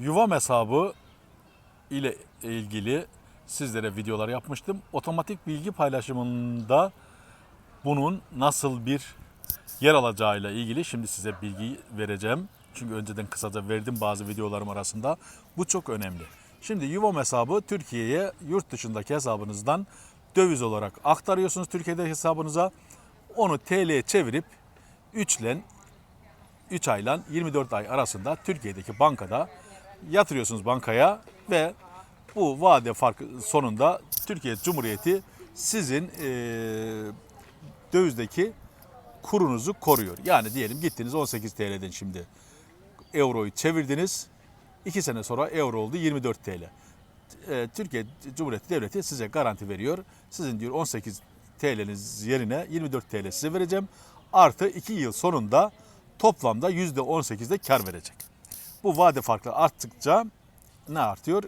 Yuvam hesabı ile ilgili sizlere videolar yapmıştım. Otomatik bilgi paylaşımında bunun nasıl bir yer alacağıyla ilgili şimdi size bilgi vereceğim. Çünkü önceden kısaca verdim bazı videolarım arasında. Bu çok önemli. Şimdi Yuvam hesabı Türkiye'ye yurt dışındaki hesabınızdan döviz olarak aktarıyorsunuz Türkiye'de hesabınıza. Onu TL'ye çevirip 3 ile 3 ayla 24 ay arasında Türkiye'deki bankada yatırıyorsunuz bankaya ve bu vade farkı sonunda Türkiye Cumhuriyeti sizin eee, dövizdeki kurunuzu koruyor. Yani diyelim gittiniz 18 TL'den şimdi euroyu çevirdiniz. 2 sene sonra euro oldu 24 TL. Eee, Türkiye Cumhuriyeti Devleti size garanti veriyor. Sizin diyor 18 TL'niz yerine 24 TL size vereceğim. Artı 2 yıl sonunda toplamda %18'de kar verecek. Bu vade farkı arttıkça ne artıyor?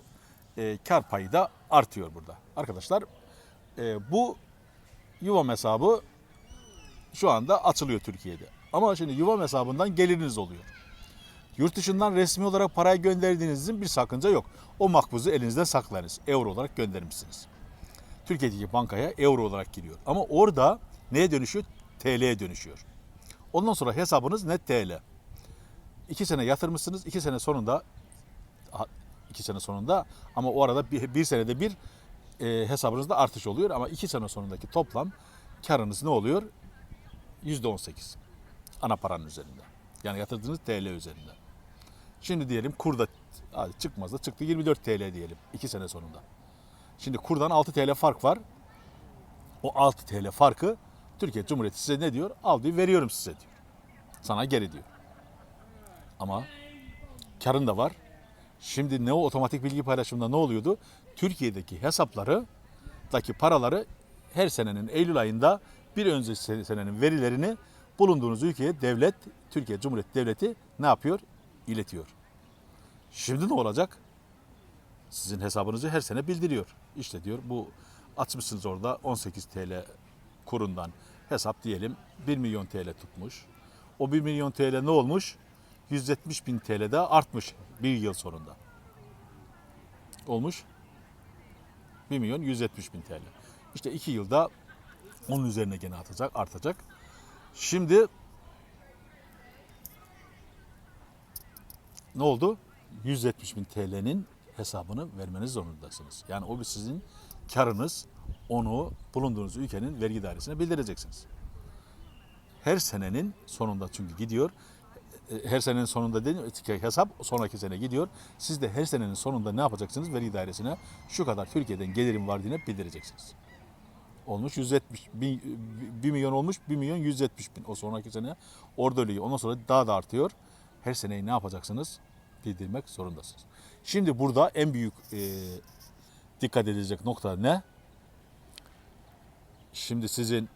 Eee kar payı da artıyor burada. Arkadaşlar eee, bu yuvam hesabı şu anda açılıyor Türkiye'de. Ama şimdi yuvam hesabından geliriniz oluyor. Yurt dışından resmi olarak parayı gönderdiğinizin bir sakınca yok. O makbuzu elinizde saklarınız. Euro olarak göndermişsiniz. Türkiye'deki bankaya euro olarak giriyor. Ama orada neye dönüşüyor? TL'ye dönüşüyor. Ondan sonra hesabınız net TL. İki sene yatırmışsınız. iki sene sonunda iki sene sonunda ama o arada bir, bir senede bir e, hesabınızda artış oluyor. Ama iki sene sonundaki toplam karınız ne oluyor? Yüzde on sekiz. Ana paranın üzerinde. Yani yatırdığınız TL üzerinde. Şimdi diyelim kurda hadi çıkmaz da çıktı 24 TL diyelim iki sene sonunda. Şimdi kurdan 6 TL fark var. O 6 TL farkı Türkiye Cumhuriyeti size ne diyor? Al diyor veriyorum size diyor. Sana geri diyor. Ama karın da var. Şimdi ne o otomatik bilgi paylaşımında ne oluyordu? Türkiye'deki hesapları daki paraları her senenin Eylül ayında bir önceki se- senenin verilerini bulunduğunuz ülkeye devlet, Türkiye Cumhuriyeti Devleti ne yapıyor? İletiyor. Şimdi ne olacak? Sizin hesabınızı her sene bildiriyor. İşte diyor bu açmışsınız orada 18 TL kurundan hesap diyelim 1 milyon TL tutmuş. O 1 milyon TL ne olmuş? 170 bin TL artmış bir yıl sonunda. Olmuş 1 milyon 170 bin TL. İşte 2 yılda onun üzerine gene artacak, artacak. Şimdi ne oldu? 170 bin TL'nin hesabını vermeniz zorundasınız. Yani o bir sizin karınız. Onu bulunduğunuz ülkenin vergi dairesine bildireceksiniz. Her senenin sonunda çünkü gidiyor. Her senenin sonunda değil, hesap sonraki sene gidiyor. Siz de her senenin sonunda ne yapacaksınız? Vergi dairesine şu kadar Türkiye'den gelirim var diye bildireceksiniz. Olmuş 170 bin, 1 milyon olmuş 1 milyon 170 bin. O sonraki sene orada ölüyor. Ondan sonra daha da artıyor. Her seneyi ne yapacaksınız? Bildirmek zorundasınız. Şimdi burada en büyük e, dikkat edilecek nokta ne? Şimdi sizin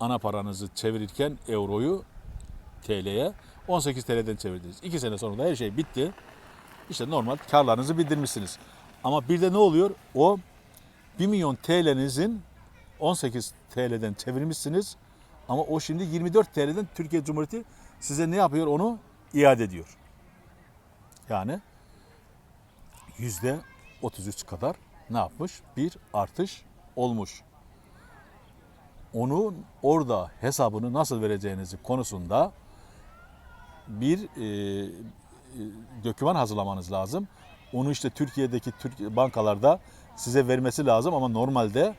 ana paranızı çevirirken euroyu TL'ye 18 TL'den çevirdiniz. 2 sene sonra da her şey bitti. İşte normal karlarınızı bildirmişsiniz. Ama bir de ne oluyor? O 1 milyon TL'nizin 18 TL'den çevirmişsiniz. Ama o şimdi 24 TL'den Türkiye Cumhuriyeti size ne yapıyor? Onu iade ediyor. Yani yüzde 33 kadar ne yapmış? Bir artış olmuş. Onun orada hesabını nasıl vereceğinizi konusunda bir e, e, döküman hazırlamanız lazım. Onu işte Türkiye'deki Türk bankalarda size vermesi lazım ama normalde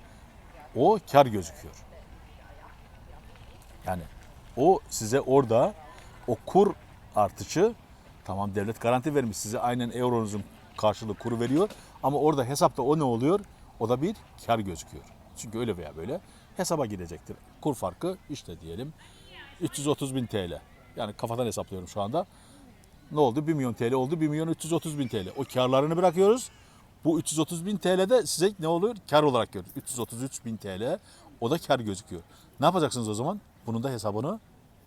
o kar gözüküyor. Yani o size orada o kur artışı tamam devlet garanti vermiş size aynen euronuzun karşılığı kuru veriyor ama orada hesapta o ne oluyor? O da bir kar gözüküyor. Çünkü öyle veya böyle hesaba gidecektir. Kur farkı işte diyelim 330 bin TL. Yani kafadan hesaplıyorum şu anda. Ne oldu? 1 milyon TL oldu. 1 milyon 330 bin TL. O karlarını bırakıyoruz. Bu 330 bin TL de size ne oluyor? Kar olarak görüyor. 333 bin TL o da kar gözüküyor. Ne yapacaksınız o zaman? Bunun da hesabını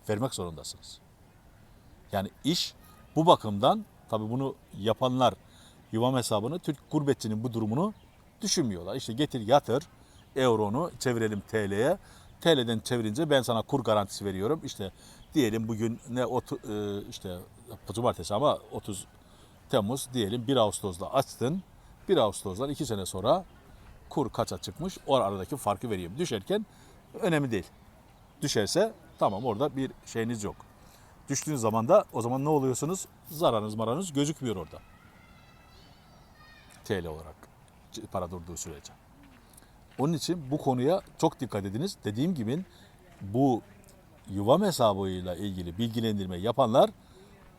vermek zorundasınız. Yani iş bu bakımdan tabii bunu yapanlar yuvam hesabını Türk gurbetçinin bu durumunu düşünmüyorlar. İşte getir yatır euronu çevirelim TL'ye. TL'den çevirince ben sana kur garantisi veriyorum. İşte diyelim bugün ne otu, e, işte cumartesi ama 30 Temmuz diyelim 1 Ağustos'ta açtın. 1 Ağustos'dan 2 sene sonra kur kaça çıkmış o aradaki farkı vereyim. Düşerken önemli değil. Düşerse tamam orada bir şeyiniz yok. Düştüğünüz zaman da o zaman ne oluyorsunuz? Zararınız maranız gözükmüyor orada. TL olarak para durduğu sürece. Onun için bu konuya çok dikkat ediniz. Dediğim gibi bu yuvam hesabıyla ilgili bilgilendirme yapanlar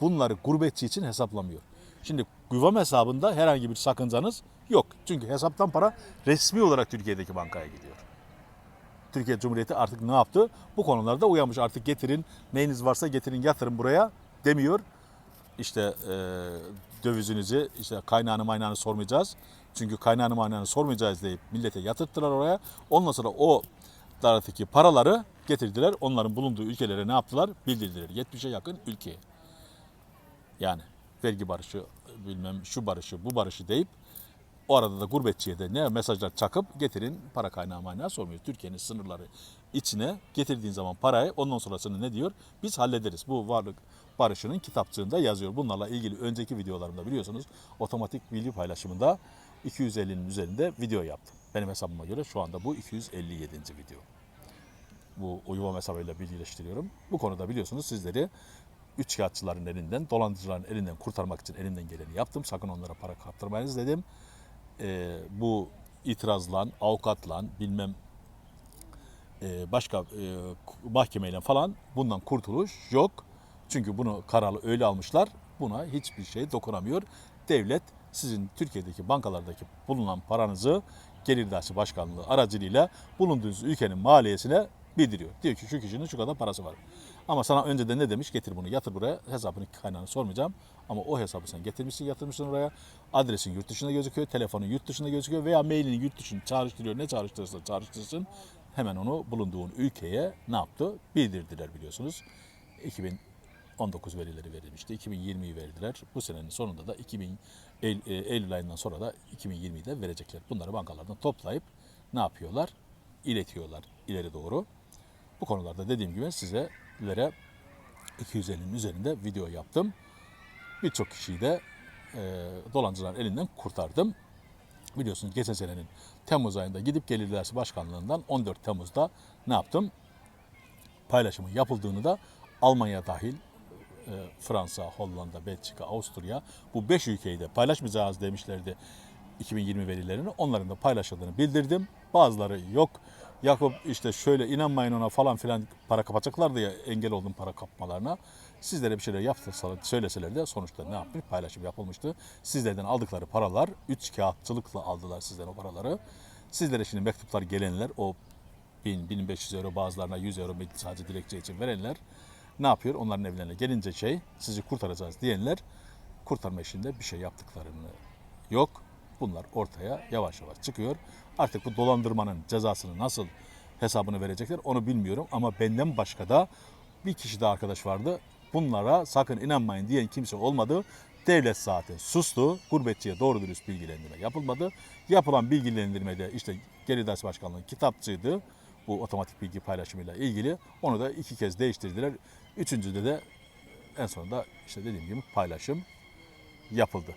bunları gurbetçi için hesaplamıyor. Şimdi yuvam hesabında herhangi bir sakıncanız yok. Çünkü hesaptan para resmi olarak Türkiye'deki bankaya gidiyor. Türkiye Cumhuriyeti artık ne yaptı? Bu konularda uyanmış. Artık getirin, neyiniz varsa getirin yatırın buraya demiyor. İşte e, dövizinizi, işte kaynağını maynağını sormayacağız. Çünkü kaynağını maynağını sormayacağız deyip millete yatırttılar oraya. Ondan sonra o taraftaki paraları getirdiler. Onların bulunduğu ülkelere ne yaptılar? Bildirdiler. 70'e yakın ülkeye. Yani vergi barışı, bilmem şu barışı, bu barışı deyip o arada da gurbetçiye de ne mesajlar çakıp getirin para kaynağı maynağı sormuyor. Türkiye'nin sınırları içine getirdiğin zaman parayı ondan sonrasını ne diyor? Biz hallederiz. Bu varlık barışının kitapçığında yazıyor. Bunlarla ilgili önceki videolarımda biliyorsunuz otomatik bilgi paylaşımında 250'nin üzerinde video yaptım. Benim hesabıma göre şu anda bu 257. video. Bu uyuma hesabıyla bilgileştiriyorum. Bu konuda biliyorsunuz sizleri üç kağıtçıların elinden, dolandırıcıların elinden kurtarmak için elimden geleni yaptım. Sakın onlara para kaptırmayınız dedim. Ee, bu itirazla, avukatla, bilmem e, başka e, mahkemeyle falan bundan kurtuluş yok. Çünkü bunu karalı öyle almışlar. Buna hiçbir şey dokunamıyor. Devlet sizin Türkiye'deki bankalardaki bulunan paranızı Gelir Dairesi Başkanlığı aracılığıyla bulunduğunuz ülkenin maliyesine bildiriyor. Diyor ki şu kişinin şu kadar parası var. Ama sana önceden ne demiş? Getir bunu yatır buraya. Hesabını kaynağını sormayacağım. Ama o hesabı sen getirmişsin yatırmışsın oraya. Adresin yurt dışında gözüküyor. Telefonun yurt dışında gözüküyor. Veya mailini yurt dışında çağrıştırıyor. Ne çağrıştırırsa çağrıştırsın. Hemen onu bulunduğun ülkeye ne yaptı? Bildirdiler biliyorsunuz. 2019 verileri verilmişti. 2020'yi verdiler. Bu senenin sonunda da 2000 Eylül, e, Eylül ayından sonra da 2020'yi de verecekler. Bunları bankalardan toplayıp ne yapıyorlar? İletiyorlar ileri doğru. Bu konularda dediğim gibi sizlere 250'nin üzerinde video yaptım. Birçok kişiyi de e, dolancıların elinden kurtardım. Biliyorsunuz geçen senenin Temmuz ayında gidip Gelir Dersi Başkanlığından 14 Temmuz'da ne yaptım? Paylaşımın yapıldığını da Almanya dahil e, Fransa, Hollanda, Belçika, Avusturya bu 5 ülkeyi de paylaşmayacağız demişlerdi 2020 verilerini. Onların da paylaşıldığını bildirdim. Bazıları yok. Yakup işte şöyle inanmayın ona falan filan para kapatacaklar diye engel oldum para kapmalarına. Sizlere bir şeyler yaptırsalar, söyleseler de sonuçta ne yapmış? Paylaşım yapılmıştı. Sizlerden aldıkları paralar, üç kağıtçılıkla aldılar sizden o paraları. Sizlere şimdi mektuplar gelenler, o 1000, 1500 euro bazılarına 100 euro sadece dilekçe için verenler ne yapıyor? Onların evlerine gelince şey, sizi kurtaracağız diyenler kurtarma işinde bir şey yaptıklarını yok. Bunlar ortaya yavaş yavaş çıkıyor. Artık bu dolandırmanın cezasını nasıl hesabını verecekler onu bilmiyorum. Ama benden başka da bir kişi daha arkadaş vardı. Bunlara sakın inanmayın diyen kimse olmadı. Devlet zaten sustu. Gurbetçiye doğru dürüst bilgilendirme yapılmadı. Yapılan bilgilendirmede işte Geri Ders Başkanlığı kitapçıydı. Bu otomatik bilgi paylaşımıyla ilgili. Onu da iki kez değiştirdiler. Üçüncüde de en sonunda işte dediğim gibi paylaşım yapıldı.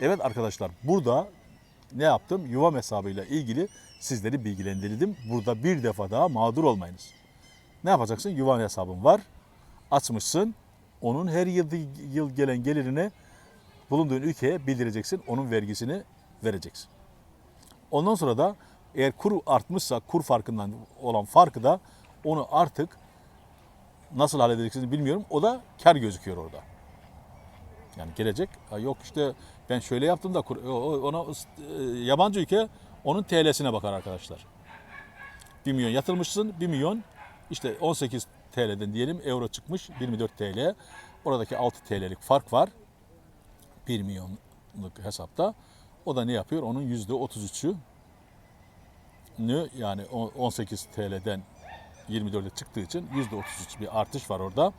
Evet arkadaşlar burada ne yaptım? Yuvam hesabıyla ilgili sizleri bilgilendirdim. Burada bir defa daha mağdur olmayınız. Ne yapacaksın? Yuvan hesabın var. Açmışsın. Onun her yıl, yıl gelen gelirini bulunduğun ülkeye bildireceksin. Onun vergisini vereceksin. Ondan sonra da eğer kur artmışsa kur farkından olan farkı da onu artık nasıl halledeceksiniz bilmiyorum. O da kar gözüküyor orada. Yani gelecek "Ha yok işte ben şöyle yaptım da ona e, yabancı ülke onun TL'sine bakar arkadaşlar. 1 milyon yatırmışsın 1 milyon işte 18 TL'den diyelim euro çıkmış 24 TL. Oradaki 6 TL'lik fark var. 1 milyonluk hesapta. O da ne yapıyor? Onun %33'ü nü yani o- 18 TL'den 24'e çıktığı için %33 bir artış var orada.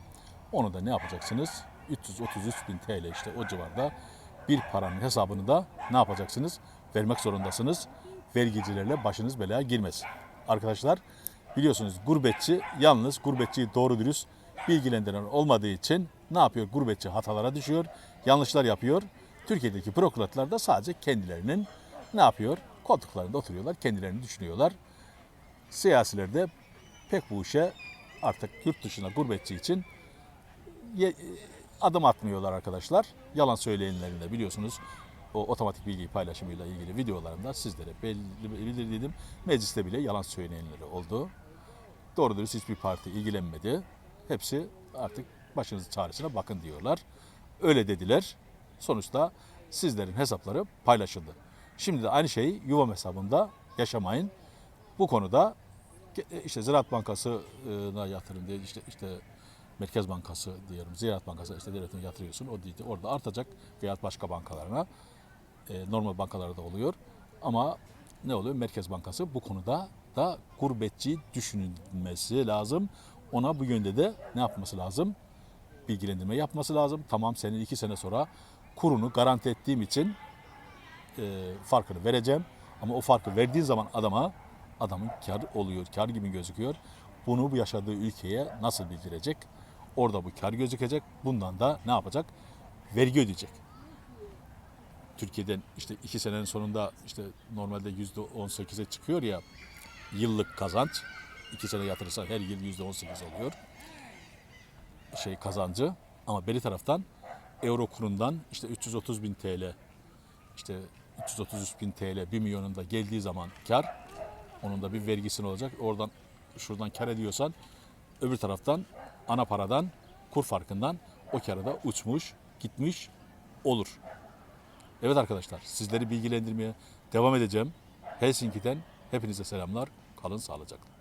Onu da ne yapacaksınız? 333 bin TL işte o civarda bir paranın hesabını da ne yapacaksınız? Vermek zorundasınız. Vergicilerle başınız belaya girmesin. Arkadaşlar biliyorsunuz gurbetçi yalnız gurbetçiyi doğru dürüst bilgilendiren olmadığı için ne yapıyor? Gurbetçi hatalara düşüyor. yanlışlar yapıyor. Türkiye'deki bürokratlar da sadece kendilerinin ne yapıyor? Koltuklarında oturuyorlar, kendilerini düşünüyorlar. Siyasiler de pek bu işe artık yurt dışına gurbetçi için adım atmıyorlar arkadaşlar. Yalan söyleyenlerin de biliyorsunuz o otomatik bilgi paylaşımıyla ilgili videolarımda sizlere bildirdim. Mecliste bile yalan söyleyenleri oldu. Doğru dürüst hiçbir parti ilgilenmedi. Hepsi artık başınızın çaresine bakın diyorlar. Öyle dediler. Sonuçta sizlerin hesapları paylaşıldı. Şimdi de aynı şeyi yuvam hesabında yaşamayın. Bu konuda e, işte Ziraat Bankası'na yatırım diye işte işte Merkez Bankası diyorum. Ziraat Bankası işte devletin yatırıyorsun. O değil, orada artacak veya başka bankalarına e, normal bankalarda oluyor. Ama ne oluyor? Merkez Bankası bu konuda da gurbetçi düşünülmesi lazım. Ona bu yönde de ne yapması lazım? Bilgilendirme yapması lazım. Tamam senin iki sene sonra kurunu garanti ettiğim için e, farkını vereceğim. Ama o farkı verdiğin zaman adama adamın kar oluyor, kar gibi gözüküyor. Bunu bu yaşadığı ülkeye nasıl bildirecek? Orada bu kar gözükecek. Bundan da ne yapacak? Vergi ödeyecek. Türkiye'den işte iki senenin sonunda işte normalde yüzde 18'e çıkıyor ya yıllık kazanç. iki sene yatırırsan her yıl yüzde 18 oluyor. Şey kazancı. Ama beri taraftan euro kurundan işte 330 bin TL işte 333 bin TL 1 milyonunda geldiği zaman kar onun da bir vergisini olacak. Oradan şuradan kar ediyorsan öbür taraftan ana paradan kur farkından o karı da uçmuş gitmiş olur. Evet arkadaşlar sizleri bilgilendirmeye devam edeceğim. Helsinki'den hepinize selamlar. Kalın sağlıcakla.